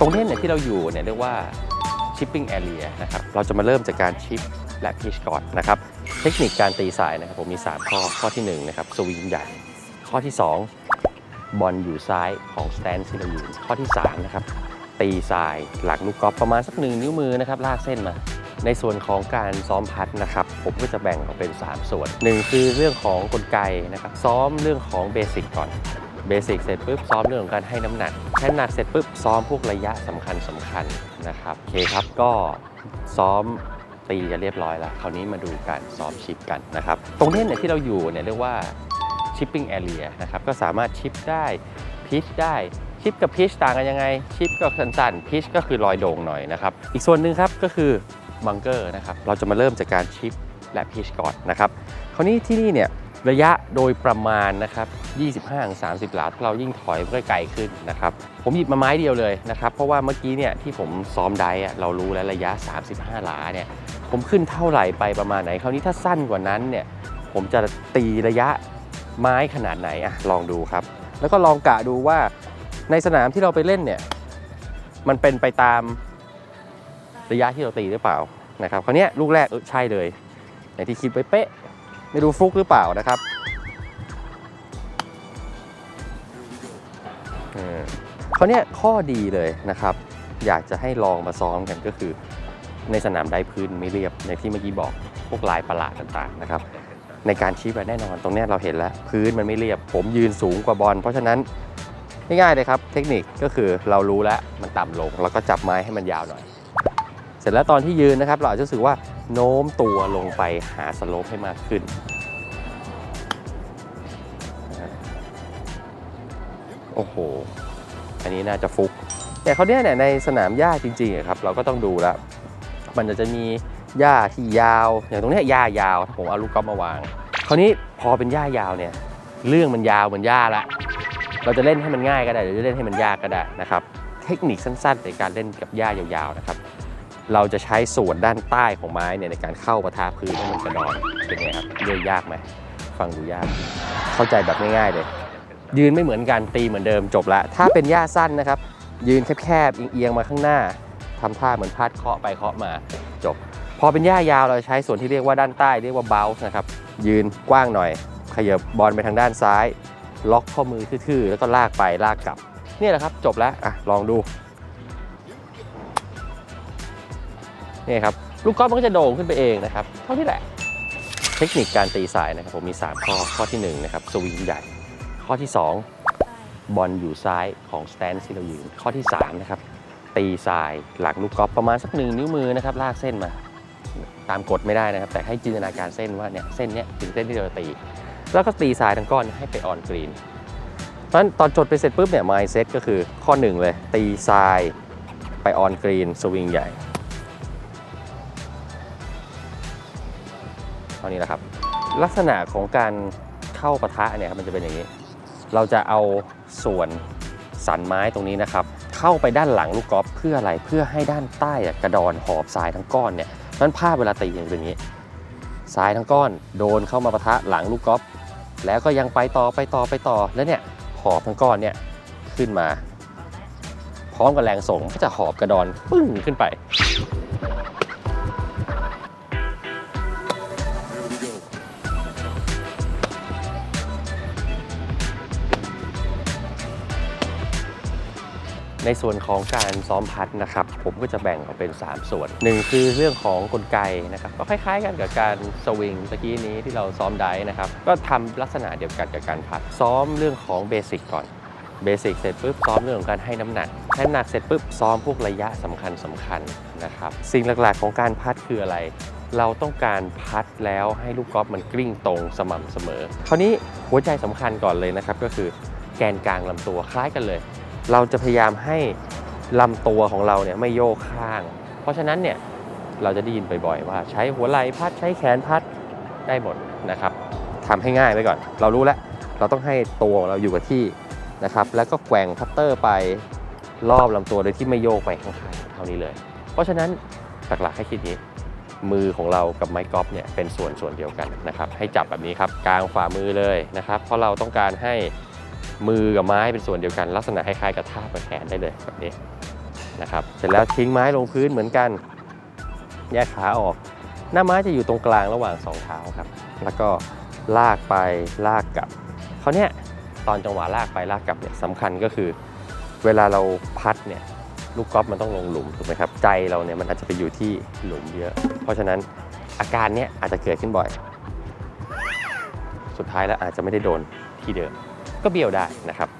ตรงนี้เนี่ยที่เราอยู่เนี่ยเรียกว่า shipping area นะครับ เราจะมาเริ่มจากการชิปและพิชก่อนนะครับ เทคนิคการตีสายนะครับ ผมมี 3 ข้อ ข้อที่1นะครับสวิงใหญ่ ข้อที่ 2 บอลอยู่ซ้ายของสแตนที่เราอยู่ ข้อที่3นะครับตีสายหลังลูกกอล์ฟประมาณสักหนึ่งนิ้วมือนะครับลากเส้นมา ในส่วนของการซ้อมพัดนะครับ ผมก็จะแบ่งออกเป็น 3 ส่วนหนึ่งคือเรื่องของกลไกนะครับ ซ้อมเรื่องของเบสิกก่อน เบสิกเสร็จปุ๊บซ้อมเรื่องของการให้น้ำหนักให้น้ำหนักเสร็จปุ๊บซ้อมพวกระยะสำคัญสำคัญนะครับโอเคครับก็ซ้อมตีจะเรียบร้อยแล้ว คราวนี้มาดูการซ้อมชิปกันนะครับ ตรงนี้เนี่ยที่เราอยู่เนี่ยเรียกว่า shipping area นะครับ ก็สามารถชิปได้พิชได้ชิปกับพิชต่างกันยังไง ชิปก็สั้นๆพิชก็คือลอยโด่งหน่อยนะครับ อีกส่วนหนึ่งครับก็คือบังเกอร์นะครับ เราจะมาเริ่มจากการชิปและพิชก่อนนะครับ คราวนี้ที่นี่เนี่ย ระยะโดยประมาณนะครับ 25-30 หลาถ้าเรายิ่งถอยมันก็ไกลขึ้นนะครับ ผมหยิบมาไม้เดียวเลยนะครับ เพราะว่าเมื่อกี้เนี่ยที่ผมซ้อมไดอะเรารู้แล้วระยะ 35 หลาเนี่ยผมขึ้นเท่าไหร่ไปประมาณไหน คราวนี้ถ้าสั้นกว่านั้นเนี่ยผมจะตีระยะไม้ขนาดไหนอะลองดูครับ แล้วก็ลองกะดูว่าในสนามที่เราไปเล่นเนี่ยมันเป็นไปตามระยะที่เราตีหรือเปล่านะครับคราวนี้ลูกแรกเออใช่เลยในที่คิดไปเป๊ะ ไม่รู้ฟลุกหรือเปล่านะครับเออคราเนี้ยข้อดีเลยนะครับ อยากจะให้ลองมาซ้อมกันก็คือ ในสนามได้พื้นไม่เรียบในที่เมื่อกี้บอกพวกลายประหลาดต่างๆนะครับ ในการชี้ไปแน่นอนตรงนี้เราเห็นแล้ว พื้นมันไม่เรียบ ผมยืนสูงกว่าบอลเพราะฉะนั้นง่ายๆเลยครับ เทคนิคก็คือเรารู้แล้วมันต่ำลง แล้วก็จับไม้ให้มันยาวหน่อย เสร็จแล้วตอนที่ยืนนะครับ เราอาจจะรู้สึกว่า โน้มตัวลงไปหาสโลปให้มากขึ้น โอ้โห อันนี้น่าจะฟุก แต่เขาเนี่ยเนี่ยในสนามหญ้าจริงๆครับ เราก็ต้องดูแล้ว มันจะมีหญ้าที่ยาว อย่างตรงเนี้ยหญ้ายาวถ้าผมเอาลูกกอล์ฟมาวาง คราวนี้พอเป็นหญ้ายาวเนี่ย เรื่องมันยาวเหมือนหญ้าละ เราจะเล่นให้มันง่ายก็ได้หรือจะเล่นให้มันยากก็ได้นะครับ เทคนิคสั้นๆในการเล่นกับหญ้ายาวๆนะครับ เราจะใช้ส่วนด้านใต้ของไม้เนี่ยในการเข้าประทาพื้นให้มันกระดอนเป็นไงครับเรื่องยากไหมฟังดูยาก เข้าใจแบบง่ายๆเลย ยืนไม่เหมือนกันตีเหมือนเดิมจบละ ถ้าเป็นหญ้าสั้นนะครับ ยืนแคบๆเอียงๆมาข้างหน้าทำท่าเหมือนพาดเคาะไปเคาะมาจบ พอเป็นหญ้ายาวเราใช้ส่วนที่เรียกว่าด้านใต้เรียกว่าเบลส์นะครับยืนกว้างหน่อย ขยับบอลไปทางด้านซ้าย ล็อกข้อมือทื่อๆแล้วก็ลากไปลากกลับนี่แหละครับจบแล้วอะลองดู นี่ครับลูกกอล์ฟมันก็จะโด่งขึ้นไปเองนะครับเท่าที่แหละ เทคนิคการตีสายนะครับผมมี 3 ข้อข้อที่1นะครับสวิงใหญ่ ข้อที่ 2 บอลอยู่ซ้ายของสแตนที่เรายืนข้อที่3นะครับตีสายหลังลูกกอล์ฟประมาณสักหนึ่งนิ้วมือนะครับลากเส้นมา ตามกฎไม่ได้นะครับ แต่ให้จินตนาการเส้นว่าเนี่ยเส้นเนี้ยถึงเส้นที่เราจะตี แล้วก็ตีสายทั้งก้อนให้ไปออนกรีนเพราะฉะนั้นตอนจดไปเสร็จปุ๊บเนี่ย mindset ก็คือข้อ 1 เลย ตีทรายไปออนกรีนสวิงใหญ่ ท่านี้แหละครับ ลักษณะของการเข้าปะทะเนี่ยครับมันจะเป็นอย่างนี้ เราจะเอาส่วนสันไม้ตรงนี้นะครับ เข้าไปด้านหลังลูกกอล์ฟเพื่ออะไรเพื่อให้ด้านใต้กระดอนหอบทรายทั้งก้อนเนี่ยนั้นภาพเวลาตีอย่างเป็นอย่างนี้ทรายทั้งก้อนโดนเข้ามาปะทะหลังลูกกอล์ฟแล้วก็ยังไปต่อไปต่อไปต่อแล้วเนี่ยหอบทั้งก้อนเนี่ยขึ้นมา พร้อมกับแรงส่งก็จะหอบกระดอนปึ้งขึ้นไป ในส่วนของการซ้อมพัดนะครับ ผมก็จะแบ่งออกเป็น 3 ส่วนหนึ่งคือเรื่องของกลไกนะครับก็คล้ายๆ กันกับการสวิงตะกี้นี้ที่เราซ้อมได้นะครับ ก็ทำลักษณะเดียวกันกับการพัด ซ้อมเรื่องของเบสิกก่อนเบสิกเสร็จปุ๊บซ้อมเรื่องของการให้น้ำหนักให้น้ำหนักเสร็จปุ๊บซ้อมพวกระยะสำคัญสำคัญนะครับ สิ่งหลักๆของการพัดคืออะไร เราต้องการพัดแล้วให้ลูกกอล์ฟมันกลิ้งตรงสม่ำเสมอคราวนี้หัวใจสำคัญก่อนเลยนะครับ ก็คือแกนกลางลำตัวคล้ายกันเลย เราจะพยายามให้ลำตัวของเราเนี่ยไม่โยกข้าง เพราะฉะนั้นเนี่ยเราจะได้ยินบ่อยๆว่า ใช้หัวไหล่พัดใช้แขนพัดได้หมดนะครับทำให้ง่ายไว้ก่อน เรารู้แล้วเราต้องให้ตัวของเราอยู่กับที่นะครับ แล้วก็แกว่งพัตเตอร์ไปรอบลำตัวโดยที่ไม่โยกไปข้างๆเท่านี้เลย เพราะฉะนั้นหลักๆให้คิดนี้มือของเรากับไม้กอล์ฟเนี่ยเป็นส่วนส่วนเดียวกันนะครับ ให้จับแบบนี้ครับกลางฝ่ามือเลยนะครับ เพราะเราต้องการให้ มือกับไม้เป็นส่วนเดียวกัน ลักษณะคล้ายๆกับท่ากับแขนได้เลยแบบนี้นะครับเสร็จแล้วทิ้งไม้ลงพื้นเหมือนกัน แยกขาออก หน้าไม้จะอยู่ตรงกลางระหว่างสองเท้าครับ แล้วก็ลากไปลากกลับเขาเนี่ยตอนจังหวะลากไปลากกลับเนี่ยสำคัญก็คือ เวลาเราพัดเนี่ยลูกกอล์ฟมันต้องลงหลุมถูกไหมครับใจเราเนี่ยมันอาจจะไปอยู่ที่หลุมเยอะ เพราะฉะนั้นอาการเนี้ยอาจจะเกิดขึ้นบ่อย สุดท้ายแล้วอาจจะไม่ได้โดนที่เดิม ก็เบี้ยวได้นะครับ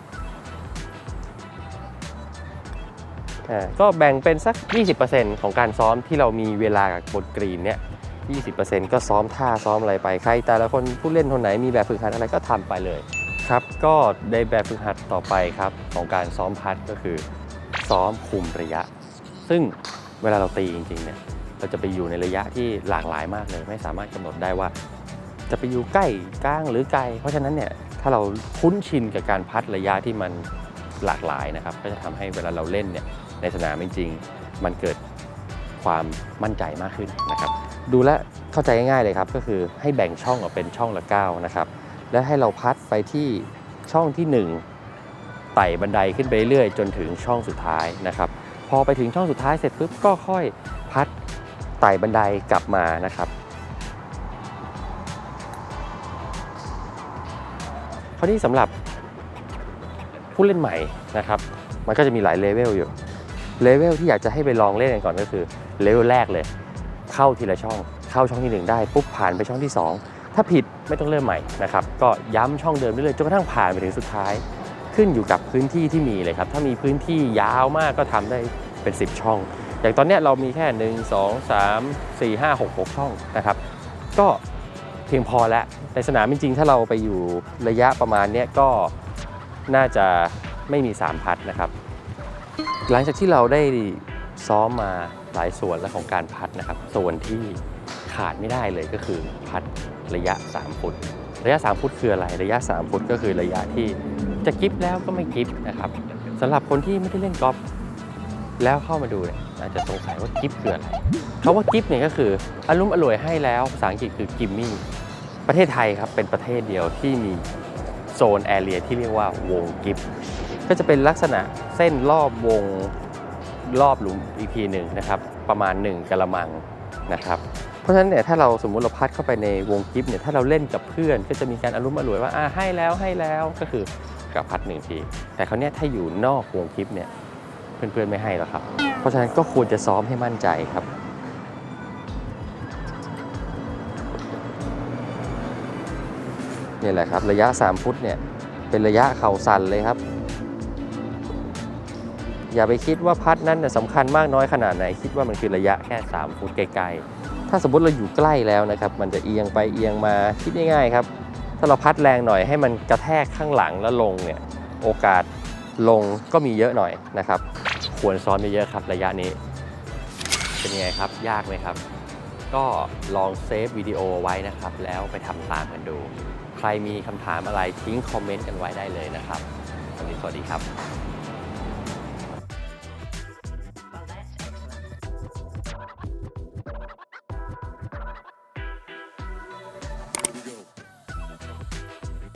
ก็แบ่งเป็นสัก 20%ของการซ้อมที่เรามีเวลากับบนกรีนเนี่ย 20%ก็ซ้อมท่าซ้อมอะไรไป ใคร แต่ละคนผู้เล่นคนไหนมีแบบฝึกหัดอะไรก็ทำไปเลยครับ ก็ในแบบฝึกหัดต่อไปครับของการซ้อมพัดก็คือซ้อมคุมระยะ ซึ่งเวลาเราตีจริงๆเนี่ยเราจะไปอยู่ในระยะที่หลากหลายมากเลย ไม่สามารถกำหนดได้ว่า จะไปอยู่ใกล้กลางหรือไกล เพราะฉะนั้นเนี่ย ถ้าเราคุ้นชินกับการพัดระยะที่มันหลากหลายนะครับ ก็จะทำให้เวลาเราเล่นเนี่ยในสนามจริงๆมันเกิดความมั่นใจมากขึ้นนะครับ ดูแลวเข้าใจง่ายๆเลยครับ ก็คือให้แบ่งช่องออกเป็นช่องละ9นะครับและให้เราพัดไปที่ช่องที่ 1 ไต่บันไดขึ้นไปเรื่อยจนถึงช่องสุดท้ายนะครับ พอไปถึงช่องสุดท้ายเสร็จปุ๊บก็ค่อยพัดไต่บันไดกลับมานะครับ คราวนี้สำหรับผู้เล่นใหม่นะครับ มันก็จะมีหลายเลเวลอยู่ เลเวลที่อยากจะให้ไปลองเล่นกันก่อนก็คือเลเวลแรกเลย เข้าทีละช่อง เข้าช่องที่ 1 ได้ปุ๊บผ่านไปช่องที่ 2 ถ้าผิดไม่ต้องเริ่มใหม่นะครับ ก็ย้ำช่องเดิมเรื่อยๆจนกระทั่งผ่านไปถึงสุดท้าย ขึ้นอยู่กับพื้นที่ที่มีเลยครับ ถ้ามีพื้นที่ยาวมากก็ทำได้เป็น 10 ช่อง อย่างตอนนี้เรามีแค่ 1 2 3 4 5 6 6 ช่องนะครับ ก็ เพียงพอแล้ว ในสนามจริงๆ ถ้าเราไปอยู่ระยะประมาณนี้ก็น่าจะไม่มี 3 พัดนะครับ หลังจากที่เราได้ซ้อมมาหลายส่วนแล้วของการพัดนะครับ ส่วนที่ขาดไม่ได้เลยก็คือพัดระยะ 3 ฟุต ระยะ 3 ฟุตคืออะไร ระยะ 3 ฟุตก็คือระยะที่จะกิฟแล้วก็ไม่กิฟนะครับสำหรับคนที่ไม่ได้เล่นกอล์ฟแล้วเข้ามาดูเนี่ยอาจจะสงสัยว่ากิฟคืออะไรคาว่ากิฟเนี่ยก็คืออารมณ์อร่วยให้แล้วภาษาอังกฤษคือกิมมิ่ ประเทศไทยครับเป็นประเทศเดียวที่มีโซนแอเรียที่เรียกว่าวงกิฟก็จะเป็นลักษณะเส้นรอบวงรอบหลุมอีกทีหนึ่งนะครับ ประมาณ 1กะละมังนะครับเพราะฉะนั้นเนี่ยถ้าเราสมมุติเราพัดเข้าไปในวงกิฟเนี่ยถ้าเราเล่นกับเพื่อนก็จะมีการอารมณ์อร่วยว่าอ่าให้แล้วให้แล้วก็คือกับพัดหนึ่งที แต่คราเนี้ยถ้าอยู่นอกวงกิฟเนี่ยเพื่อนๆไม่ให้แล้วครับ เพราะฉะนั้นก็ควรจะซ้อมให้มั่นใจครับ นี่แหละครับ ระยะ 3 ฟุตเนี่ย เป็นระยะเข่าสั่นเลยครับ อย่าไปคิดว่าพัดนั้นสำคัญมากน้อยขนาดไหน คิดว่ามันคือระยะแค่ 3 ฟุตไกลๆ ถ้าสมมติเราอยู่ใกล้แล้วนะครับ มันจะเอียงไปเอียงมาคิดง่ายๆครับ ถ้าเราพัดแรงหน่อยให้มันกระแทกข้างหลังแล้วลงเนี่ยโอกาสลงก็มีเยอะหน่อยนะครับ ควรซ้อมเยอะๆครับระยะนี้ เป็นยังไงครับยากไหมครับ ก็ลองเซฟวิดีโอไว้นะครับ แล้วไปทำตามกันดู ใครมีคำถามอะไรทิ้งคอมเมนต์กันไว้ได้เลยนะครับ วันนี้สวัสดีครับ